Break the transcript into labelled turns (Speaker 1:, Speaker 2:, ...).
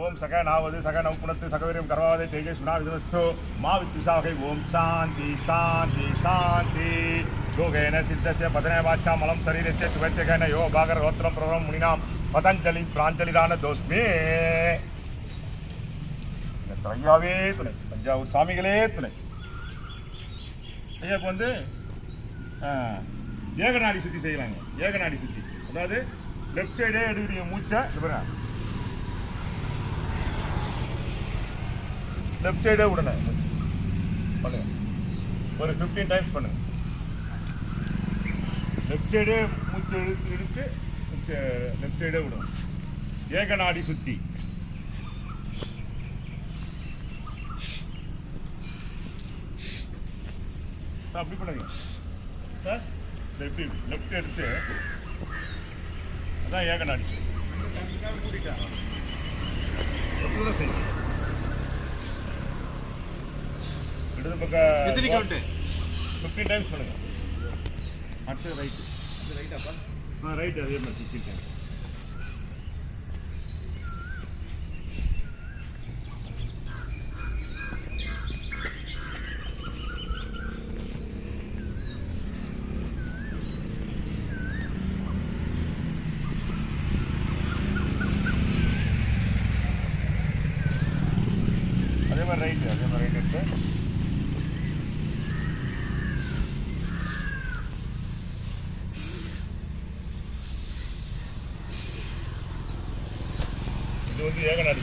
Speaker 1: ஓம் சக நாவது சக நவப்புணத்து சகவீரம் கர்வாவதை தேஜஸ் விதுவஸ்து மா வித்விசாகை ஓம் சாந்தி சாந்தி சாந்தி. யோகேன சித்தசிய பதனே வாச்சா மலம் சரீரஸ்ய சுகத்தியகேன யோ பாகர ரோத்திரம் பிரபலம் முனினாம். பதஞ்சலி பிராஞ்சலிதான தோஸ்மி. இந்த துணை தஞ்சாவூர் சாமிகளே துணை. ஐயா இப்போ வந்து ஏகநாடி சுத்தி செய்யலாங்க. ஏகநாடி சுத்தி. அதாவது லெஃப்ட் சைடே எடுக்கிறீங்க மூச்சை இது பாருங்க. லெஃப்ட் சைடே விடுங்க மூச்சு. பண்ணுங்க. ஒரு ஃபிஃப்டீன் டைம்ஸ் பண்ணுங்க. லெஃப்ட் சைடே மூச்சு இழுத்து இழுத்து லெஃப்ட் சைடே விடுங்க ஏகநாடி சுத்தி. சார், அப்படி பண்ணுங்க. சார் எப்படி லெஃப்ட் எடுத்து அதான் ஏகநாடி மூடிட்டேன் கூட செய்யுங்க இடது
Speaker 2: எத்தனை
Speaker 1: பக்கம்
Speaker 2: கவுண்ட்
Speaker 1: ஃபிஃப்டீன் டைம்ஸ் பண்ணுங்க அடுத்து ரைட்டு ஆ ரைட் அதே மாதிரி ஃபிஃப்டீன் டைம்ஸ் அதே மாதிரி ரைட்டு அதே மாதிரி ரைட் எடுத்து இது வந்து